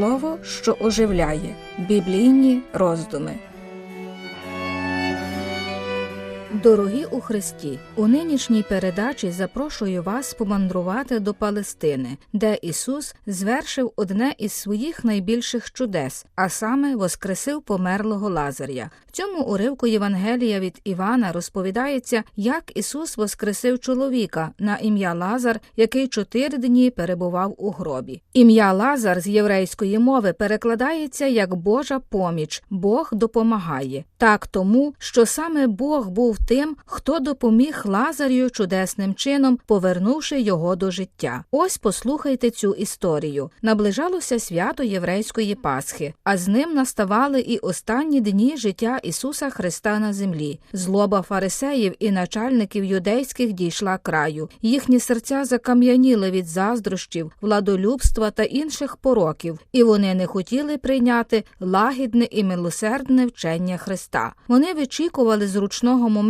Слово, що оживляє. Біблійні роздуми. Дорогі у Христі, у нинішній передачі запрошую вас помандрувати до Палестини, де Ісус звершив одне із своїх найбільших чудес, а саме воскресив померлого Лазаря. В цьому уривку Євангелія від Івана розповідається, як Ісус воскресив чоловіка на ім'я Лазар, який чотири дні перебував у гробі. Ім'я Лазар з єврейської мови перекладається як Божа поміч, Бог допомагає. Так тому, що саме Бог був тим, хто допоміг Лазарю чудесним чином, повернувши його до життя. Ось послухайте цю історію. Наближалося свято єврейської Пасхи, а з ним наставали і останні дні життя Ісуса Христа на землі. Злоба фарисеїв і начальників юдейських дійшла краю. Їхні серця закам'яніли від заздрощів, владолюбства та інших пороків, і вони не хотіли прийняти лагідне і милосердне вчення Христа. Вони вичікували зручного моменту,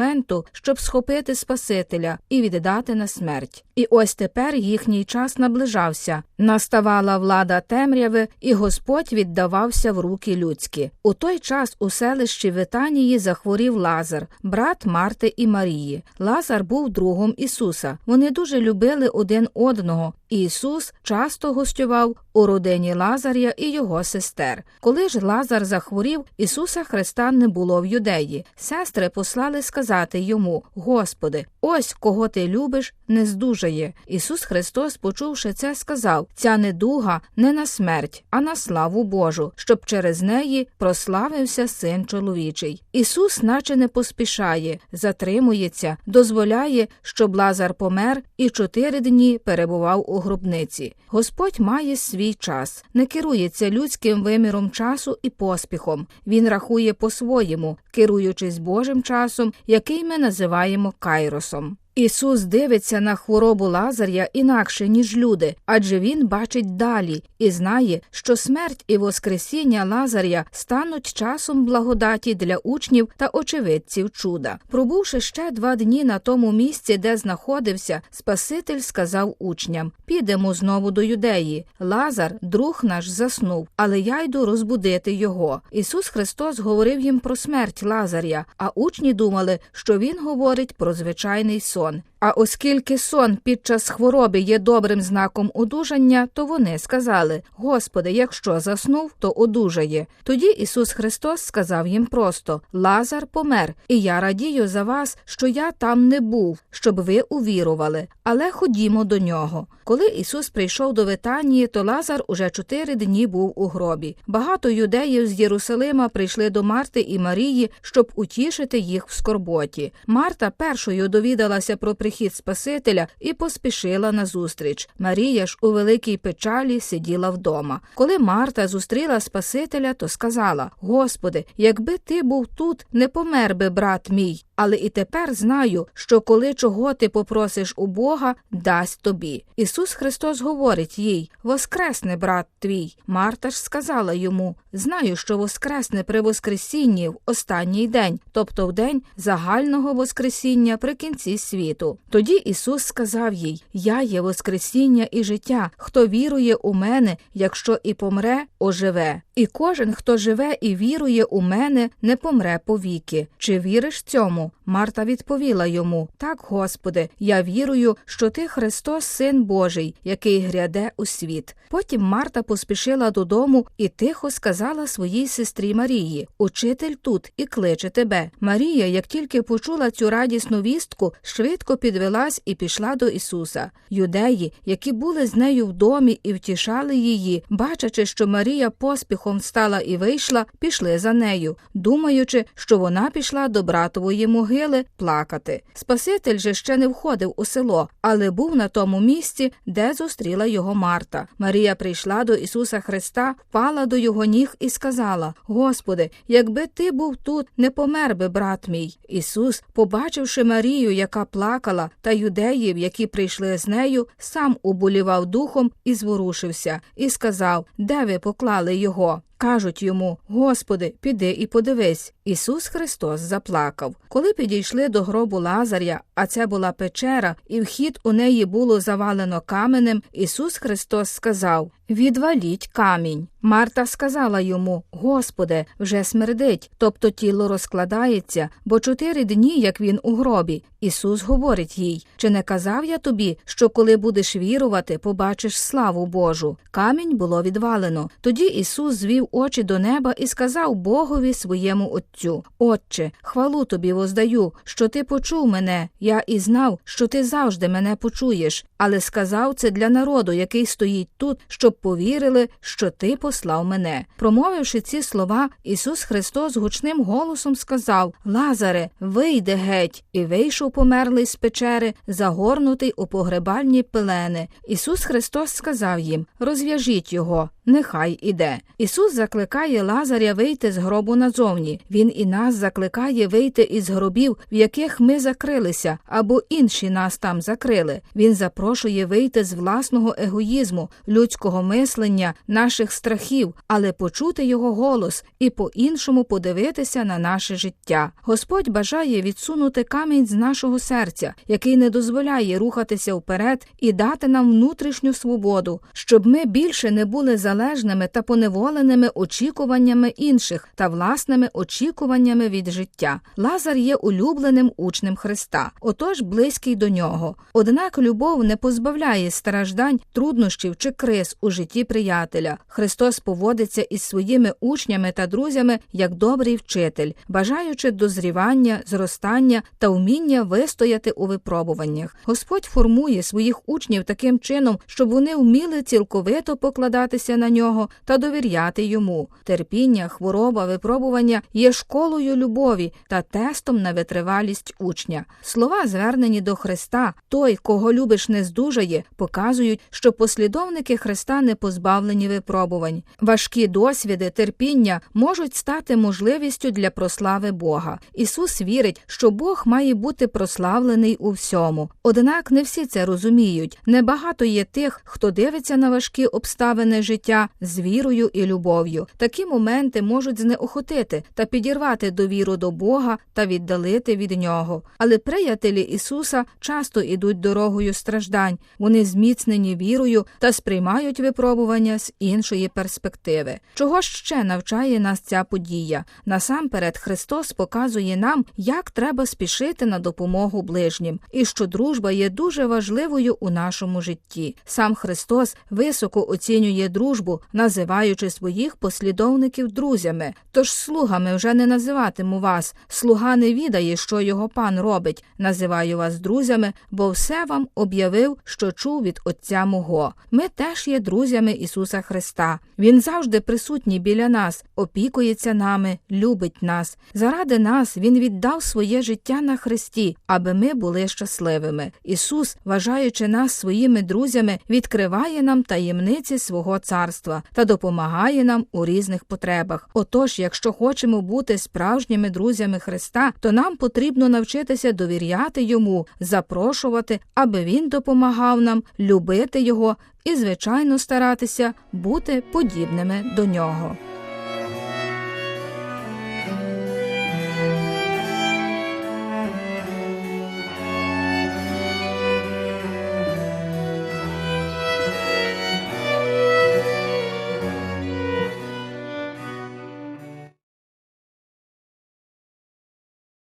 щоб схопити Спасителя і віддати на смерть. І ось тепер їхній час наближався. Наставала влада темряви, і Господь віддавався в руки людські. У той час у селищі Витанії захворів Лазар, брат Марти і Марії. Лазар був другом Ісуса. Вони дуже любили один одного. Ісус часто гостював у родині Лазаря і його сестер. Коли ж Лазар захворів, Ісуса Христа не було в юдеї. Сестри послали сказати йому: Господи, ось кого ти любиш, не здужає. Ісус Христос, почувши це, сказав: Ця недуга не на смерть, а на славу Божу, щоб через неї прославився син чоловічий. Ісус, наче не поспішає, затримується, дозволяє, щоб Лазар помер і чотири дні перебував у гробниці. Господь має свій час, не керується людським виміром часу і поспіхом. Він рахує по-своєму, керуючись Божим часом, який ми називаємо кайросом. Ісус дивиться на хворобу Лазаря інакше, ніж люди, адже Він бачить далі і знає, що смерть і Воскресіння Лазаря стануть часом благодаті для учнів та очевидців чуда. Пробувши ще два дні на тому місці, де знаходився, Спаситель сказав учням: Підемо знову до юдеї. Лазар, друг наш, заснув, але я йду розбудити його. Ісус Христос говорив їм про смерть Лазаря, а учні думали, що Він говорить про звичайний сон сон. А оскільки сон під час хвороби є добрим знаком одужання, то вони сказали: Господи, якщо заснув, то одужає. Тоді Ісус Христос сказав їм просто: Лазар помер, і я радію за вас, що я там не був, щоб ви увірували. Але ходімо до нього. Коли Ісус прийшов до Витанії, то Лазар уже чотири дні був у гробі. Багато юдеїв з Єрусалима прийшли до Марти і Марії, щоб утішити їх в скорботі. Марта першою довідалася про прихід Спасителя і поспішила назустріч. Марія ж у великій печалі сиділа вдома. Коли Марта зустріла Спасителя, то сказала: Господи, якби ти був тут, не помер би брат мій. Але і тепер знаю, що коли чого ти попросиш у Бога, дасть тобі. Ісус Христос говорить їй Воскресне, брат твій. Марта ж сказала йому Знаю, що воскресне при Воскресінні в останній день, тобто в день загального Воскресіння при кінці світу. Тоді Ісус сказав їй: Я є Воскресіння і життя. Хто вірує у мене, якщо і помре, оживе. І кожен, хто живе і вірує у мене, не помре повіки. Чи віриш цьому? Марта відповіла йому Так, Господи, я вірую, що ти Христос, Син Божий, який гряде у світ. Потім Марта поспішила додому і тихо сказала своїй сестрі Марії Учитель тут і кличе тебе. Марія, як тільки почула цю радісну вістку, швидко підвелась і пішла до Ісуса. Юдеї, які були з нею в домі і втішали її, бачачи, що Марія поспіхом встала і вийшла, пішли за нею, думаючи, що вона пішла до братової могили плакати. Спаситель же ще не входив у село, але був на тому місці, де зустріла його Марта. Марія прийшла до Ісуса Христа, впала до його ніг і сказала: Господи, якби ти був тут, не помер би, брат мій. Ісус, побачивши Марію, яка плакала, та юдеїв, які прийшли з нею, сам уболівав духом і зворушився, і сказав, де ви поклали його його кажуть йому: Господи, піди і подивись. Ісус Христос заплакав. Коли підійшли до гробу Лазаря, а це була печера, і вхід у неї було завалено каменем, Ісус Христос сказав: Відваліть камінь. Марта сказала йому: Господи, вже смердить, тобто тіло розкладається, бо чотири дні, як він у гробі. Ісус говорить їй: Чи не казав я тобі, що коли будеш вірувати, побачиш славу Божу? Камінь було відвалено. Тоді Ісус звів очі до неба і сказав Богові своєму Отцю: Отче, хвалу тобі воздаю, що ти почув мене. Я і знав, що ти завжди мене почуєш, але сказав це для народу, який стоїть тут, щоб повірили, що ти послав мене. Промовивши ці слова, Ісус Христос гучним голосом сказав: Лазаре, вийди геть, і вийшов померлий з печери, загорнутий у погребальні пелени. Ісус Христос сказав їм: Розв'яжіть його. Нехай іде. Ісус закликає Лазаря вийти з гробу назовні. Він і нас закликає вийти із гробів, в яких ми закрилися, або інші нас там закрили. Він запрошує вийти з власного егоїзму, людського мислення, наших страхів, але почути його голос і по-іншому подивитися на наше життя. Господь бажає відсунути камінь з нашого серця, який не дозволяє рухатися вперед і дати нам внутрішню свободу, щоб ми більше не були залежними та поневоленими очікуваннями інших та власними очікуваннями від життя. Лазар є улюбленим учнем Христа, отож близький до нього. Однак любов не позбавляє страждань, труднощів чи криз у житті приятеля. Христос поводиться із своїми учнями та друзями як добрий вчитель, бажаючи дозрівання, зростання та вміння вистояти у випробуваннях. Господь формує своїх учнів таким чином, щоб вони вміли цілковито покладатися на нього та довіряти йому. Терпіння, хвороба, випробування є школою любові та тестом на витривалість учня. Слова, звернені до Христа, той, кого любиш, не здужає, показують, що послідовники Христа не позбавлені випробувань. Важкі досвіди, терпіння можуть стати можливістю для прослави Бога. Ісус вірить, що Бог має бути прославлений у всьому. Однак не всі це розуміють. Небагато є тих, хто дивиться на важкі обставини життя з вірою і любов'ю. Такі моменти можуть знеохотити та підірвати довіру до Бога та віддалити від нього. Але приятелі Ісуса часто ідуть дорогою страждань, вони зміцнені вірою та сприймають випробування з іншої перспективи. Чого ще навчає нас ця подія? Насамперед, Христос показує нам, як треба спішити на допомогу ближнім, і що дружба є дуже важливою у нашому житті. Сам Христос високо оцінює дружбу, називаючи своїх послідовників друзями. Тож слугами вже не називатиму вас. Слуга не відає, що його пан робить. Називаю вас друзями, бо все вам об'явив, що чув від Отця мого. Ми теж є друзями Ісуса Христа. Він завжди присутній біля нас, опікується нами, любить нас. Заради нас Він віддав своє життя на Христі, аби ми були щасливими. Ісус, вважаючи нас своїми друзями, відкриває нам таємниці свого царства та допомагає нам у різних потребах. Отож, якщо хочемо бути справжніми друзями Христа, то нам потрібно навчитися довіряти йому, запрошувати, аби він допомагав нам любити його і, звичайно, старатися бути подібними до нього.